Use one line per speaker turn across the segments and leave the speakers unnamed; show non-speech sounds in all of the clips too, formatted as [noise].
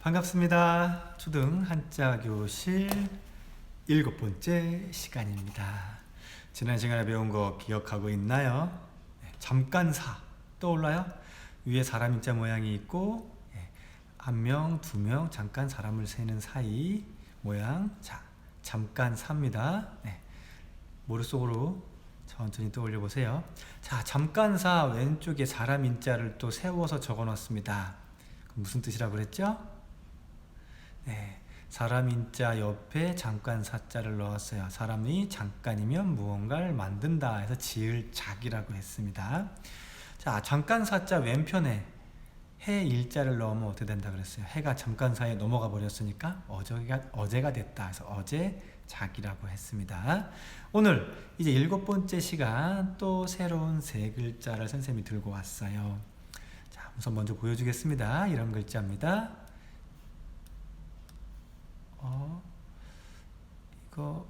반갑습니다. 초등 한자 교실 일곱 번째 시간입니다. 지난 시간에 배운 거 기억하고 있나요? 네, 잠깐사 떠올라요? 위에 사람 인자 모양이 있고 예, 한 명, 두 명 잠깐 사람을 세는 사이 모양. 자, 잠깐 삽니다. 네, 머릿속으로 천천히 떠올려 보세요. 자, 잠깐사 왼쪽에 사람 인자를 또 세워서 적어 놨습니다. 무슨 뜻이라고 그랬죠? 네, 사람 인자 옆에 잠깐 사자를 넣었어요. 사람이 잠깐이면 무언가를 만든다 해서 지을 작이라고 했습니다. 자, 잠깐 사자 왼편에 해 일자를 넣으면 어떻게 된다 그랬어요? 해가 잠깐 사이에 넘어가 버렸으니까 어제가 어제가 됐다 해서 어제 작이라고 했습니다. 오늘 이제 일곱 번째 시간 또 새로운 세 글자를 선생님이 들고 왔어요. 자, 우선 먼저 보여주겠습니다. 이런 글자입니다. 어, 이거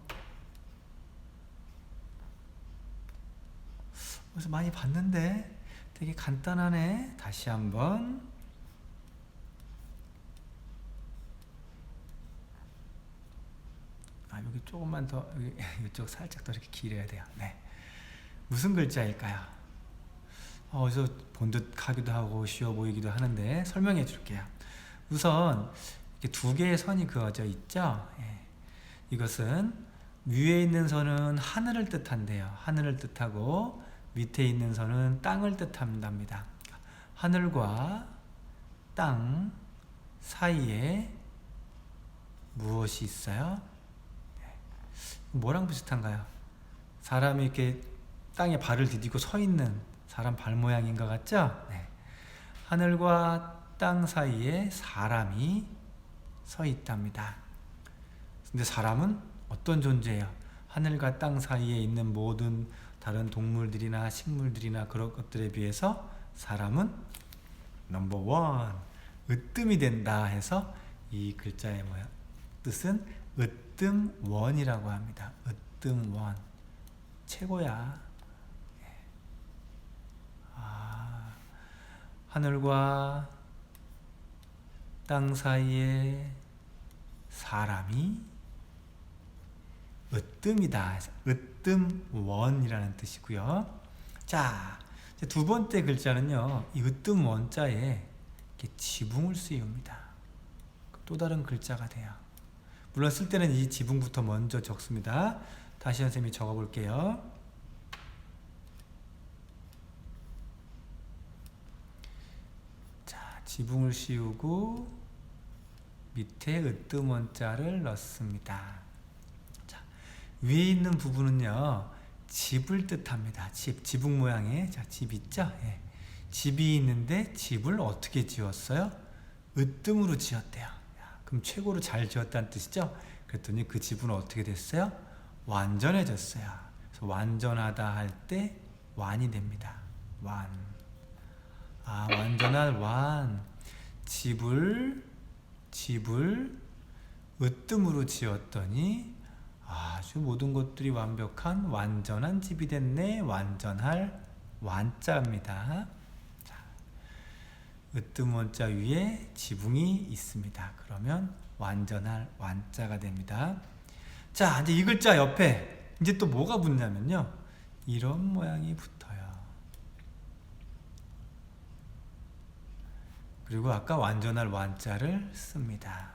어디서 많이 봤는데 되게 간단하네. 다시 한번 아 여기 조금만 더 여기 [laughs] 이쪽 살짝 더 이렇게 길어야 돼요. 네. 무슨 글자일까요? 어, 어디서 본 듯하기도 하고 쉬워 보이기도 하는데 설명해 줄게요. 우선 두 개의 선이 그어져 있죠. 예. 이것은 위에 있는 선은 하늘을 뜻한대요. 하늘을 뜻하고 밑에 있는 선은 땅을 뜻한답니다. 하늘과 땅 사이에 무엇이 있어요? 예. 뭐랑 비슷한가요? 사람이 이렇게 땅에 발을 디디고 서 있는 사람 발 모양인 것 같죠? 네. 하늘과 땅 사이에 사람이 서 있답니다. 근데 사람은 어떤 존재예요? 하늘과 땅 사이에 있는 모든 다른 동물들이나 식물들이나 그런 것들에 비해서 사람은 넘버 원 으뜸이 된다 해서 이 글자의 뭐야 뜻은 으뜸원이라고 합니다. 으뜸원 최고야. 예. 아, 하늘과 땅 사이에 사람이 으뜸이다. 으뜸원이라는 뜻이고요. 자, 두 번째 글자는요. 이 으뜸 원자에 지붕을 씌웁니다. 또 다른 글자가 돼요. 물론 쓸 때는 이 지붕부터 먼저 적습니다. 다시 선생님이 적어볼게요. 자, 지붕을 씌우고 밑에 으뜸 원자를 넣습니다. 자, 위에 있는 부분은요, 집을 뜻합니다. 집, 지붕 모양의 자, 집 있죠? 예. 집이 있는데 집을 어떻게 지었어요? 으뜸으로 지었대요. 야, 그럼 최고로 잘 지었다는 뜻이죠? 그랬더니 그 집은 어떻게 됐어요? 완전해졌어요. 그래서 완전하다 할 때 완이 됩니다. 완. 아, 완전한 완. 집을 집을 으뜸으로 지었더니 아주 모든 것들이 완벽한 완전한 집이 됐네. 완전할 완자입니다. 자, 으뜸 원자 위에 지붕이 있습니다. 그러면 완전할 완자가 됩니다. 자, 이제 이 글자 옆에 이제 또 뭐가 붙냐면요. 이런 모양이 붙어요. 그리고 아까 완전할 완자를 씁니다.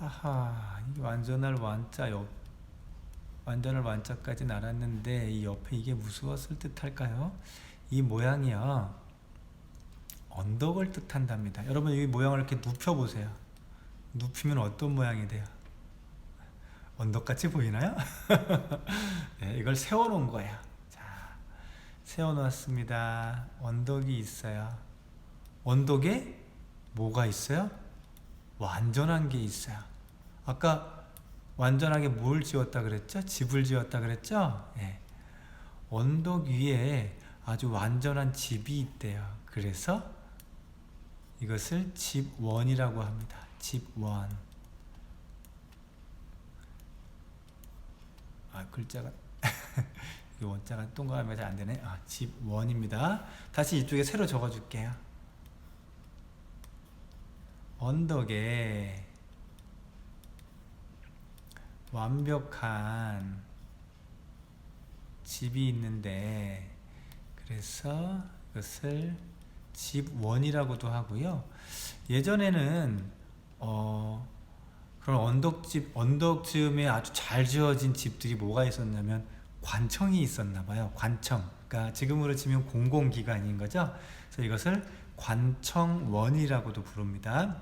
아하, 이 완전할 완자 옆 완전할 완자까지는 알았는데 이 옆에 이게 무엇을 뜻할까요? 이 모양이요. 언덕을 뜻한답니다. 여러분 이 모양을 이렇게 눕혀 보세요. 눕히면 어떤 모양이 돼요? 언덕같이 보이나요? [laughs] 네, 이걸 세워놓은 거예요. 자, 세워놓았습니다. 언덕이 있어요. 언덕에 뭐가 있어요? 완전한 게 있어요. 아까 완전하게 뭘 지었다 그랬죠? 집을 지었다 그랬죠? 네. 언덕 위에 아주 완전한 집이 있대요. 그래서 이것을 집원이라고 합니다. 집원. 아 글자가 [laughs] 이 원자가 동그라미가 잘 안 되네. 아 집원입니다. 다시 이쪽에 새로 적어줄게요. 언덕에 완벽한 집이 있는데 그래서 이것을 집원이라고도 하고요. 예전에는 어 그런 언덕집 언덕 즈음에 아주 잘 지어진 집들이 뭐가 있었냐면 관청이 있었나 봐요. 관청. 그러니까 지금으로 치면 공공기관인 거죠. 그래서 이것을 관청원이라고도 부릅니다.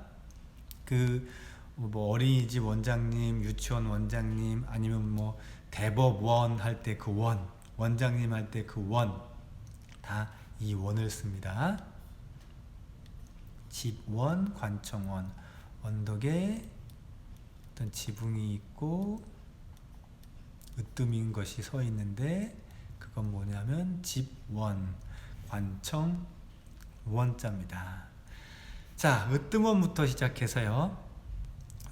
그 뭐 어린이집 원장님, 유치원 원장님 아니면 뭐 대법원 할 때 그 원, 원장님 할 때 그 원 다 이 원을 씁니다. 집원, 관청원, 언덕에 어떤 지붕이 있고 으뜸인 것이 서 있는데 그건 뭐냐면 집원, 관청, 원자입니다. 자, 으뜸원부터 시작해서요.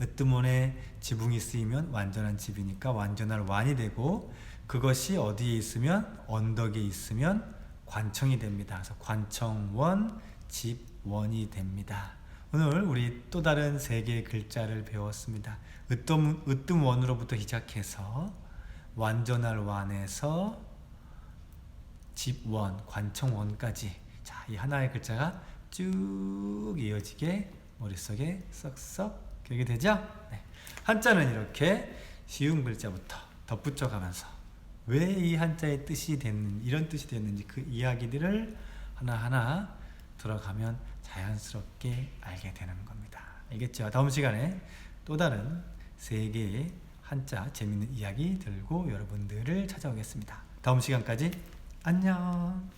으뜸원에 지붕이 쓰이면 완전한 집이니까 완전한 완이 되고 그것이 어디에 있으면 언덕에 있으면 관청이 됩니다. 그래서 관청원, 집원이 됩니다. 오늘 우리 또 다른 세 개의 글자를 배웠습니다. 으뜸, 으뜸원으로부터 시작해서 완전할 완에서 집원, 관청원까지 자, 이 하나의 글자가 쭉 이어지게 머릿속에 썩썩 기억이 되죠? 네. 한자는 이렇게 쉬운 글자부터 덧붙여 가면서 왜 이 한자의 뜻이 됐는 이런 뜻이 됐는지 그 이야기들을 하나하나 돌아가면 자연스럽게 알게 되는 겁니다. 알겠죠? 다음 시간에 또 다른 세 개의 한자 재밌는 이야기 들고 여러분들을 찾아오겠습니다. 다음 시간까지 안녕.